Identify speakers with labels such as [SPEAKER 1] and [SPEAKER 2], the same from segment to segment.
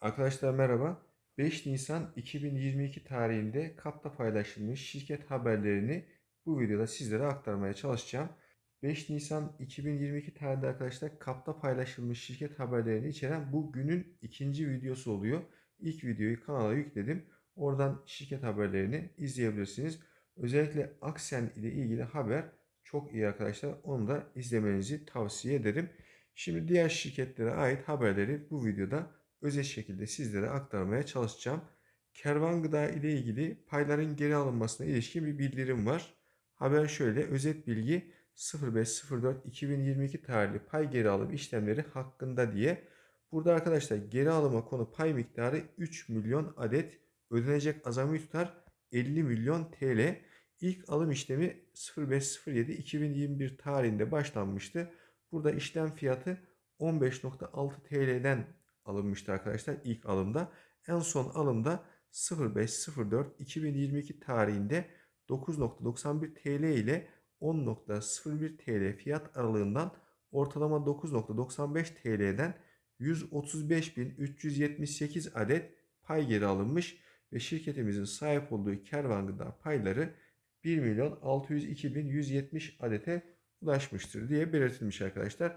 [SPEAKER 1] Arkadaşlar merhaba. 5 Nisan 2022 tarihinde KAP'ta paylaşılmış şirket haberlerini bu videoda sizlere aktarmaya çalışacağım. 5 Nisan 2022 tarihinde arkadaşlar KAP'ta paylaşılmış şirket haberlerini içeren bu günün ikinci videosu oluyor. İlk videoyu kanala yükledim. Oradan şirket haberlerini izleyebilirsiniz. Özellikle Aksen ile ilgili haber çok iyi arkadaşlar. Onu da izlemenizi tavsiye ederim. Şimdi diğer şirketlere ait haberleri bu videoda özet şekilde sizlere aktarmaya çalışacağım. Kervan Gıda ile ilgili payların geri alınmasına ilişkin bir bildirim var. Haber şöyle, özet bilgi 05.04.2022 tarihli pay geri alım işlemleri hakkında diye. Burada arkadaşlar geri alıma konu pay miktarı 3 milyon adet ödenecek azami tutar 50 milyon TL. İlk alım işlemi 05.07.2021 tarihinde başlanmıştı. Burada işlem fiyatı 15.6 TL'den alınmıştı arkadaşlar ilk alımda. En son alımda 05.04.2022 tarihinde 9.91 TL ile 10.01 TL fiyat aralığından ortalama 9.95 TL'den 135.378 adet pay geri alınmış ve şirketimizin sahip olduğu kervan gıda payları 1 milyon 602.170 adete ulaşmıştır diye belirtilmiş arkadaşlar.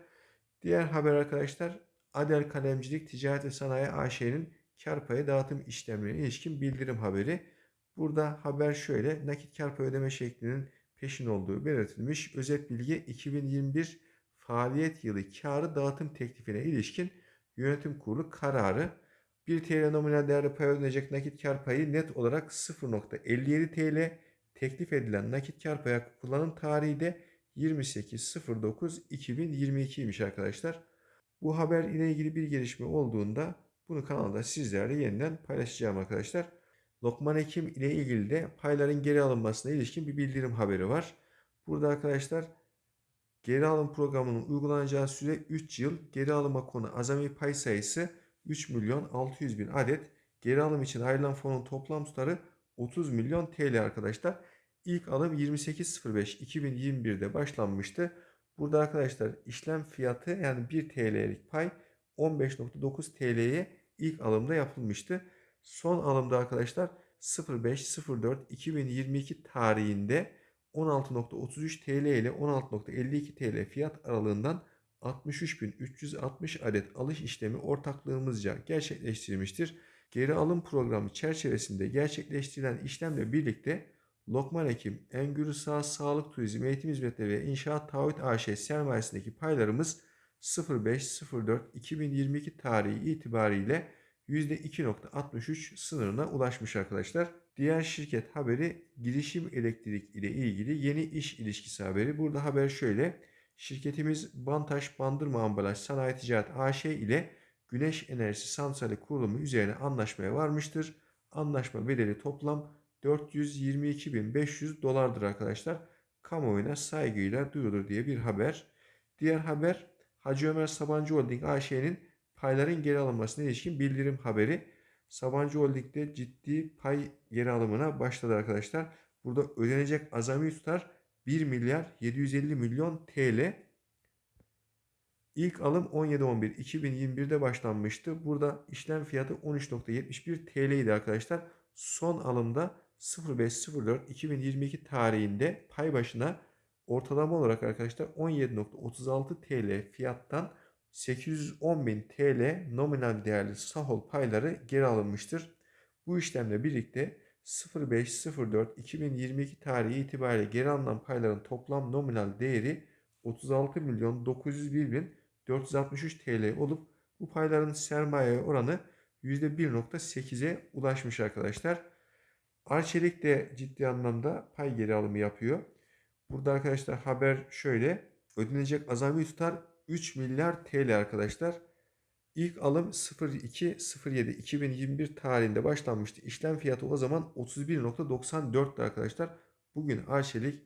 [SPEAKER 1] Diğer haber arkadaşlar Adel Kalemcilik Ticaret ve Sanayi AŞ'nin kar payı dağıtım işlemlerine ilişkin bildirim haberi. Burada haber şöyle nakit kar payı ödeme şeklinin peşin olduğu belirtilmiş. Özet bilgi 2021 faaliyet yılı karı dağıtım teklifine ilişkin yönetim kurulu kararı 1 TL nominal değerli pay ödenecek nakit kar payı net olarak 0.57 TL teklif edilen nakit kar payı kullanım tarihi de 28.09.2022'ymiş arkadaşlar. Bu haber ile ilgili bir gelişme olduğunda bunu kanalda sizlerle yeniden paylaşacağım arkadaşlar. Lokman Ekim ile ilgili de payların geri alınmasına ilişkin bir bildirim haberi var. Burada arkadaşlar geri alım programının uygulanacağı süre 3 yıl. Geri alıma konu azami pay sayısı 3 milyon 600 bin adet. Geri alım için ayrılan fonun toplam tutarı 30 milyon TL arkadaşlar. İlk alım 28.05.2021'de başlanmıştı. Burada arkadaşlar işlem fiyatı yani 1 TL'lik pay 15.9 TL'ye ilk alımda yapılmıştı. Son alımda arkadaşlar 05.04.2022 tarihinde 16.33 TL ile 16.52 TL fiyat aralığından 63.360 adet alış işlemi ortaklığımızca gerçekleştirilmiştir. Geri alım programı çerçevesinde gerçekleştirilen işlemle birlikte Lokman Ekim, Engürü Sağ Sağlık Turizm Eğitim Hizmetleri ve İnşaat Taahhüt AŞ sermayesindeki paylarımız 05.04.2022 tarihi itibariyle %2.63 sınırına ulaşmış arkadaşlar. Diğer şirket haberi girişim elektrik ile ilgili yeni iş ilişkisi haberi. Burada haber şöyle. Şirketimiz Bantaş Bandırma Ambalaj Sanayi Ticaret AŞ ile güneş enerjisi santrali kurulumu üzerine anlaşmaya varmıştır. Anlaşma bedeli toplam 422.500 dolardır arkadaşlar. Kamuoyuna saygıyla duyurulur diye bir haber. Diğer haber Hacı Ömer Sabancı Holding AŞ'nin payların geri alınmasına ilişkin bildirim haberi. Sabancı Holding'de ciddi pay geri alımına başladı arkadaşlar. Burada ödenecek azami tutar 1 milyar 750 milyon TL. İlk alım 17-11-2021'de başlanmıştı. Burada işlem fiyatı 13.71 TL idi arkadaşlar. Son alımda 05.04.2022 tarihinde pay başına ortalama olarak arkadaşlar 17.36 TL fiyattan 810.000 TL nominal değerli sahol payları geri alınmıştır. Bu işlemle birlikte 05.04.2022 tarihi itibariyle geri alınan payların toplam nominal değeri 36 milyon 901 bin 463 TL olup bu payların sermaye oranı %1.8'e ulaşmış arkadaşlar. Arçelik de ciddi anlamda pay geri alımı yapıyor. Burada arkadaşlar haber şöyle. Ödenecek azami tutar 3 milyar TL arkadaşlar. İlk alım 02.07.2021 tarihinde başlanmıştı. İşlem fiyatı o zaman 31.94'tü arkadaşlar. Bugün Arçelik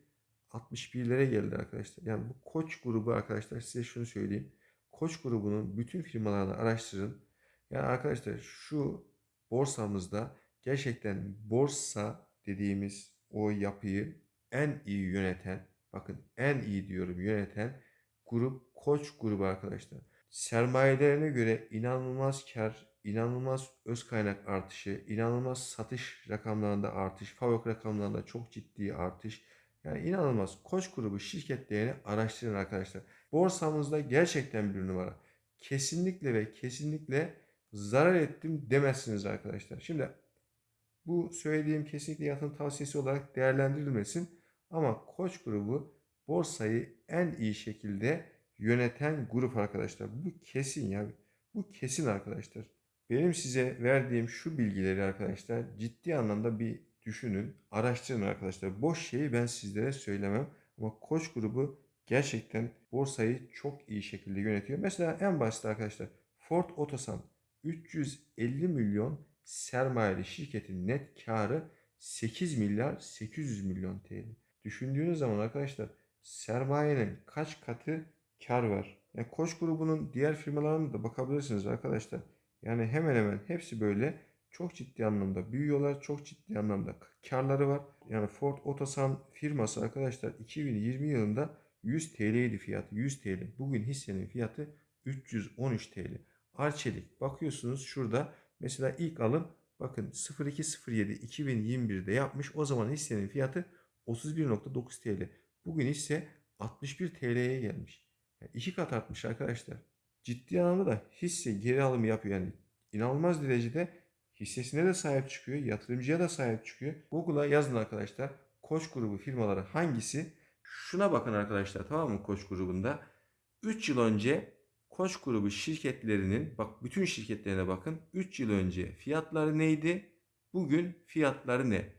[SPEAKER 1] 61'lere geldi arkadaşlar. Yani bu Koç grubu arkadaşlar size şunu söyleyeyim. Koç grubunun bütün firmalarını araştırın. Yani arkadaşlar şu borsamızda gerçekten borsa dediğimiz o yapıyı en iyi yöneten, bakın en iyi diyorum yöneten grup Koç grubu arkadaşlar. sermayelerine göre inanılmaz kar, inanılmaz öz kaynak artışı, inanılmaz satış rakamlarında artış, FAVÖK rakamlarında çok ciddi artış. Yani inanılmaz. Koç grubu şirketlerini araştırın arkadaşlar. Borsamızda gerçekten bir numara. Kesinlikle ve kesinlikle zarar ettim demezsiniz arkadaşlar. Şimdi bu söylediğim kesinlikle yatırım tavsiyesi olarak değerlendirilmesin. Ama Koç grubu borsayı en iyi şekilde yöneten grup arkadaşlar. Bu kesin ya. Bu kesin arkadaşlar. Benim size verdiğim şu bilgileri arkadaşlar ciddi anlamda bir düşünün, araştırın arkadaşlar. Boş şeyi ben sizlere söylemem. Ama Koç grubu gerçekten borsayı çok iyi şekilde yönetiyor. Mesela en basit arkadaşlar Ford Otosan 350 milyon sermayeli şirketin net karı 8 milyar 800 milyon TL. Düşündüğünüz zaman arkadaşlar sermayenin kaç katı kar var. Yani Koç grubunun diğer firmalarına da bakabilirsiniz arkadaşlar. Yani hemen hemen hepsi böyle çok ciddi anlamda büyüyorlar. Çok ciddi anlamda karları var. Yani Ford Otosan firması arkadaşlar 2020 yılında 100 TL'ydi fiyatı. 100 TL. Bugün hissenin fiyatı 313 TL. Arçelik bakıyorsunuz şurada mesela ilk alım bakın 0207 2021'de yapmış. O zaman hissenin fiyatı 31.9 TL. Bugün ise 61 TL'ye gelmiş. Yani iki kat artmış arkadaşlar. Ciddi anlamda da hisse geri alımı yapıyor. Yani inanılmaz derecede hissesine de sahip çıkıyor. Yatırımcıya da sahip çıkıyor. Google'a yazın arkadaşlar. Koç grubu firmaları hangisi? Şuna bakın arkadaşlar tamam mı Koç grubunda? 3 yıl önce Koç grubu şirketlerinin bak bütün şirketlerine bakın. 3 yıl önce fiyatları neydi? Bugün fiyatları ne?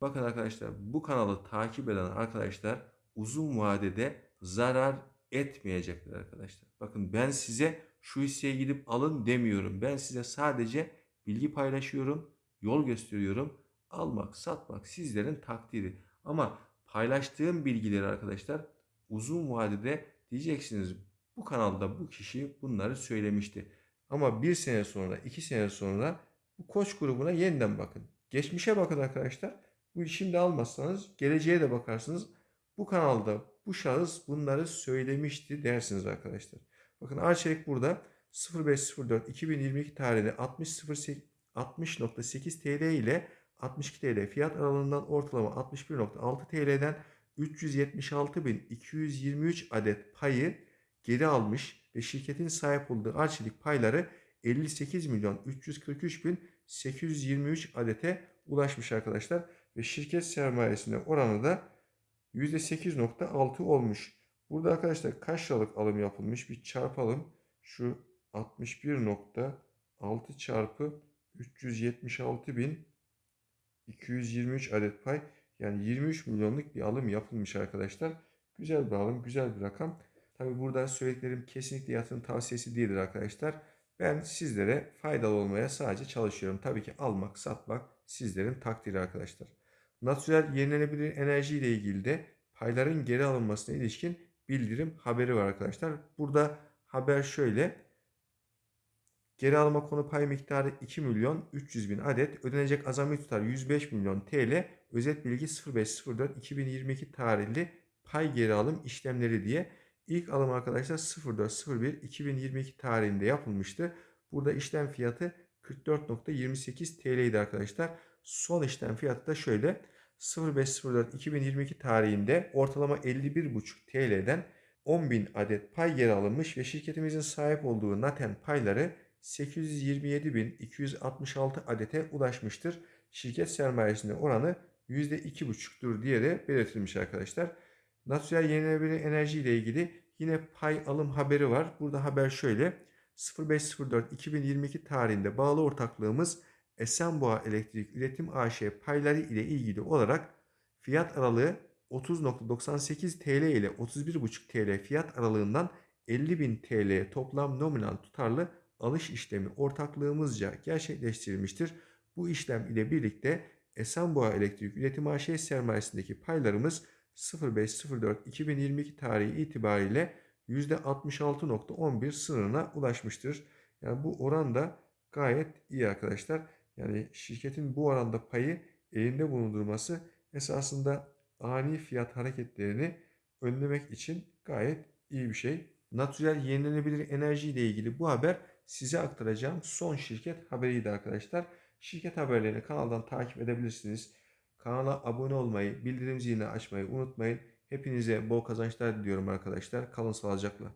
[SPEAKER 1] Bakın arkadaşlar bu kanalı takip eden arkadaşlar uzun vadede zarar etmeyecekler arkadaşlar. Bakın ben size şu hisseye gidip alın demiyorum. Ben size sadece bilgi paylaşıyorum, yol gösteriyorum. Almak, satmak sizlerin takdiri. Ama paylaştığım bilgileri arkadaşlar uzun vadede diyeceksiniz bu kanalda bu kişi bunları söylemişti. Ama bir sene sonra, iki sene sonra bu koç grubuna yeniden bakın. Geçmişe bakın arkadaşlar. Bu şimdi almazsanız geleceğe de bakarsınız. Bu kanalda bu şahıs bunları söylemişti dersiniz arkadaşlar. Bakın Arçelik burada 0504 2022 tarihinde 60.8 TL ile 62 TL fiyat aralığından ortalama 61.6 TL'den 376.223 adet payı geri almış ve şirketin sahip olduğu Arçelik payları 58 milyon 343 bin 823 adete ulaşmış arkadaşlar ve şirket sermayesine oranı da %8.6 olmuş. Burada arkadaşlar kaç liralık alım yapılmış bir çarpalım. Şu 61.6 çarpı 376.223 adet pay yani 23 milyonluk bir alım yapılmış arkadaşlar. Güzel bir alım, güzel bir rakam. Tabi burada söylediklerim kesinlikle yatırım tavsiyesi değildir arkadaşlar. Ben sizlere faydalı olmaya sadece çalışıyorum. Tabii ki almak, satmak sizlerin takdiri arkadaşlar. Natürel yenilenebilir enerji ile ilgili de payların geri alınmasına ilişkin bildirim haberi var arkadaşlar. Burada haber şöyle. Geri alma konu pay miktarı 2 milyon 300 bin adet. Ödenecek azami tutar 105 milyon TL. Özet bilgi 0504 2022 tarihli pay geri alım işlemleri diye. İlk alım arkadaşlar 0401 2022 tarihinde yapılmıştı. Burada işlem fiyatı 44.28 TL'ydi arkadaşlar. Son işlem fiyatı da şöyle. 0504 2022 tarihinde ortalama 51.5 TL'den 10.000 adet pay geri alınmış ve şirketimizin sahip olduğu Naten payları 827.266 adete ulaşmıştır. Şirket sermayesinde oranı %2,5'tur diye de belirtilmiş arkadaşlar. Natürel yenilenebilir enerji ile ilgili yine pay alım haberi var. Burada haber şöyle. 0504 2022 tarihinde bağlı ortaklığımız Esenboğa Elektrik Üretim AŞ payları ile ilgili olarak fiyat aralığı 30.98 TL ile 31.5 TL fiyat aralığından 50.000 TL toplam nominal tutarlı alış işlemi ortaklığımızca gerçekleştirilmiştir. Bu işlem ile birlikte Esenboğa Elektrik Üretim AŞ sermayesindeki paylarımız 05.04.2022 tarihi itibariyle %66.11 sınırına ulaşmıştır. Yani bu oran da gayet iyi arkadaşlar. Yani şirketin bu oranda payı elinde bulundurması esasında ani fiyat hareketlerini önlemek için gayet iyi bir şey. Natürel yenilenebilir enerji ile ilgili bu haber size aktaracağım son şirket haberiydi arkadaşlar. Şirket haberlerini kanaldan takip edebilirsiniz. Kanala abone olmayı, bildirim zilini açmayı unutmayın. Hepinize bol kazançlar diliyorum arkadaşlar. Kalın sağlıcakla.